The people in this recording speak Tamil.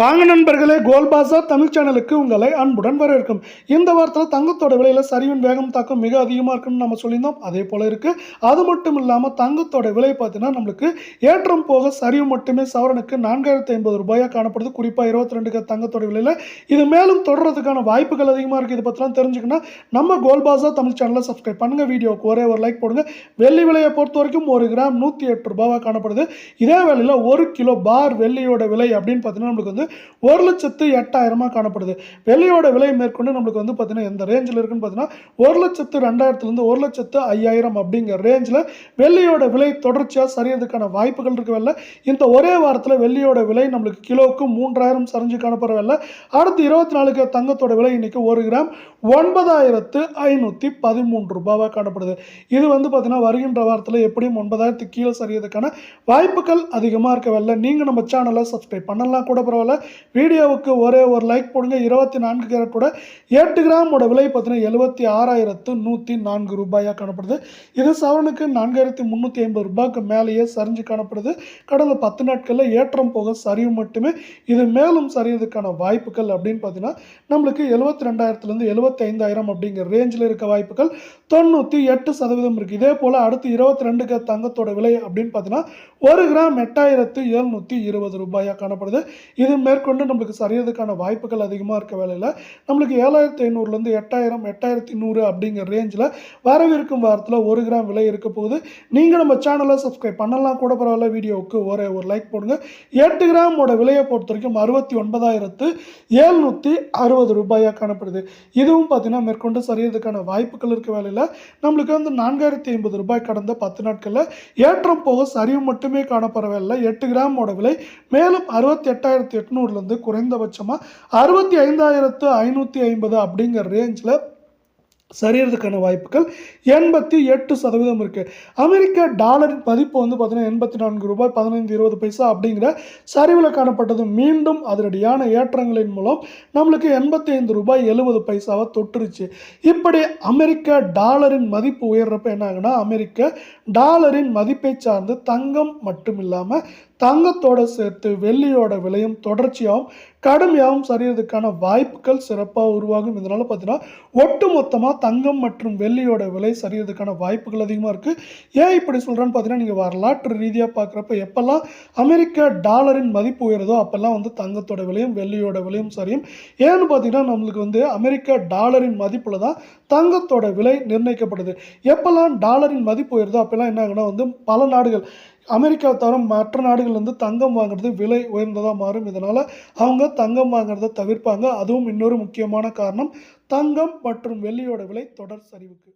வாங்க நண்பர்களே கோல்பாசா தமிழ் சேனலுக்கு உங்களை அன்புடன் வரவேற்கும். இந்த வாரத்தில் தங்கத்தோட விலையில் சரிவின் வேகம் தாக்கம் மிக அதிகமாக இருக்குன்னு நம்ம சொல்லியிருந்தோம். அதே போல் இருக்குது அது மட்டும் இல்லாமல் தங்கத்தோட விலை பார்த்தீங்கன்னா நம்மளுக்கு ஏற்றம் போக சரிவு மட்டுமே சவரனுக்கு நான்காயிரத்தி ஐம்பது ரூபாயாக காணப்படுது. குறிப்பாக இருபத்தி ரெண்டுக்கு தங்கத்தோட விலையில். இது மேலும் தொடர்றதுக்கான வாய்ப்புகள் அதிகமாக இருக்குது இதை பற்றிலாம் தெரிஞ்சுக்கணும் நம்ம கோல்பாசா தமிழ் சேனலை சப்ஸ்கிரைப் பண்ணுங்கள் வீடியோவுக்கு ஒரே ஒரு லைக் போடுங்க. வெள்ளி விலையை பொறுத்த வரைக்கும் ஒரு கிராம் நூற்றி எட்டு ரூபாவாக காணப்படுது. இதே வேலையில் ஒரு கிலோ பார் வெள்ளியோட விலை அப்படின்னு பார்த்தீங்கன்னா நம்மளுக்கு வந்து ஒரு லட்சத்து எட்டாயிரமாக காணப்படுது. வெள்ளையோட விலை மேற்கொண்டு நம்மளுக்கு வந்து பார்த்திங்கன்னா எந்த ரேஞ்சில் இருக்குன்னு பார்த்தீங்கன்னா ஒரு லட்சத்து ரெண்டாயிரத்துலேருந்து ஒரு லட்சத்து ஐயாயிரம் அப்படிங்கிற ரேஞ்சில் வெள்ளையோட விலை தொடர்ச்சியாக சரியறதுக்கான வாய்ப்புகள் இருக்கவில்லை இந்த ஒரே வாரத்தில் வெள்ளியோட விலை நம்மளுக்கு கிலோவுக்கு மூன்றாயிரம் சரிஞ்சு காணப்படவில்லை அடுத்து இருபத்தி நாலுக்கு தங்கத்தோட விலை இன்றைக்கி ஒரு கிராம் ஒன்பதாயிரத்து ஐநூற்றி பதிமூன்று ரூபாவாக காணப்படுது. இது வந்து பார்த்தீங்கன்னா வருகின்ற வாரத்தில் எப்படியும் ஒன்பதாயிரத்துக்கு கீழே சரியதுக்கான வாய்ப்புகள் அதிகமாக இருக்கவில்லை நீங்கள் நம்ம சேனலை சப்ஸ்கிரைப் பண்ணலாம் கூட பரவாயில்ல. வீடியோவுக்கு ஒரே ஒரு லைக் போடுங்க. இருபத்தி நான்கு கேரட்டோட எட்டு கிராமோட விலை பார்த்தீங்கன்னா எழுபத்தி ஆறாயிரத்து நூற்றி நான்கு ரூபாயாக காணப்படுது. இது சவரனுக்கு நான்காயிரத்தி முந்நூற்றி ஐம்பது ரூபாய்க்கு மேலேயே சரிஞ்சு காணப்படுது. கடந்த பத்து நாட்களில் ஏற்றம் போக சரிவு மட்டுமே இது மேலும் சரியறதுக்கான வாய்ப்புகள் அப்படின்னு பார்த்தீங்கன்னா நம்மளுக்கு எழுபத்தி ரெண்டாயிரத்துலேருந்து எழுபத்தி ஐந்தாயிரம் அப்படிங்கிற ரேஞ்சில் இருக்க வாய்ப்புகள் தொண்ணூற்றி எட்டு சதவீதம் இருக்குது இதே போல் அடுத்து இருபத்தி ரெண்டுக்கு தங்கத்தோட விலை அப்படின்னு பார்த்தீங்கன்னா ஒரு கிராம் எட்டாயிரத்து எழுநூற்றி இருபது ரூபாயாக காணப்படுது. இது மேற்கொண்டு நம்மளுக்கு சரியறதுக்கான வாய்ப்புகள் அதிகமாக இருக்க வேலையில் நம்மளுக்கு ஏழாயிரத்தி ஐநூறுலேருந்து எட்டாயிரம் எட்டாயிரத்தி நூறு அப்படிங்கிற ரேஞ்சில் வரவிருக்கும் வாரத்தில் ஒரு கிராம் விலை இருக்க போகுது. நீங்கள் நம்ம சேனலை சப்ஸ்கிரைப் பண்ணலாம். கூட பரவாயில்ல வீடியோவுக்கு ஒரே ஒரு லைக் போடுங்க. எட்டு கிராமோட விலையை பொறுத்த வரைக்கும் அறுபத்தி ஒன்பதாயிரத்து எழுநூற்றி அறுபது ரூபாயாக காணப்படுது. இதுவும் பார்த்தீங்கன்னா மேற்கொண்டு சரியறதுக்கான வாய்ப்புகள் இருக்க வேலையில் நம்மளுக்கு வந்து நான்காயிரத்தி ஐம்பது ரூபாய் கடந்த பத்து நாட்களில் ஏற்றம் போக சரிவு மட்டுமே காணப்படவில்லை எட்டு கிராமோட விலை மேலும் அறுபத்தி எட்டாயிரத்தி எட்நூறுலேருந்து குறைந்தபட்சமாக அறுபத்தி ஐந்தாயிரத்து ஐநூற்றி ஐம்பது அப்படிங்கிற ரேஞ்சில் சரியறதுக்கான வாய்ப்புகள் எண்பத்தி எட்டு சதவீதம் இருக்குது அமெரிக்க டாலரின் மதிப்பு வந்து பார்த்தீங்கன்னா எண்பத்தி நான்கு ரூபாய் பதினைந்து இருபது பைசா அப்படிங்கிற சரிவில் காணப்பட்டது. மீண்டும் அதிரடியான ஏற்றங்களின் மூலம் நம்மளுக்கு எண்பத்தி ஐந்து ரூபாய் எழுபது பைசாவை தொட்டுருச்சு. இப்படி அமெரிக்க டாலரின் மதிப்பு உயர்றப்ப என்ன ஆகுனா அமெரிக்க டாலரின் மதிப்பை சார்ந்து தங்கம் மட்டும் இல்லாமல் தங்கத்தோட சேர்த்து வெள்ளியோட விலையும் தொடர்ச்சியாகவும் கடுமையாகவும் சரியறதுக்கான வாய்ப்புகள் சிறப்பாக உருவாகும். இதனால் பார்த்தீங்கன்னா ஒட்டுமொத்தமாக தங்கம் மற்றும் வெள்ளியோட விலை சரியறதுக்கான வாய்ப்புகள் அதிகமாக இருக்குது ஏன் இப்படி சொல்கிறேன்னு பார்த்தீங்கன்னா நீங்கள் வரலாற்று ரீதியாக பார்க்குறப்ப எப்போல்லாம் அமெரிக்க டாலரின் மதிப்பு உயருதோ அப்போல்லாம் வந்து தங்கத்தோட விலையும் வெள்ளியோட விலையும் சரியும். ஏன்னு பார்த்தீங்கன்னா நம்மளுக்கு வந்து அமெரிக்க டாலரின் மதிப்பில் தான் தங்கத்தோட விலை நிர்ணயிக்கப்படுது. எப்போல்லாம் டாலரின் மதிப்பு உயருதோ அப்போல்லாம் என்ன ஆகுனா வந்து பல நாடுகள் அமெரிக்கா தவிர மற்ற நாடுகள்லேருந்து தங்கம் வாங்குறது விலை உயர்ந்ததாக மாறும். இதனால் அவங்க தங்கம் வாங்குறத தவிர்ப்பாங்க. அதுவும் இன்னொரு முக்கியமான காரணம் தங்கம் மற்றும் வெள்ளியோட விலை தொடர் சரிவுக்கு.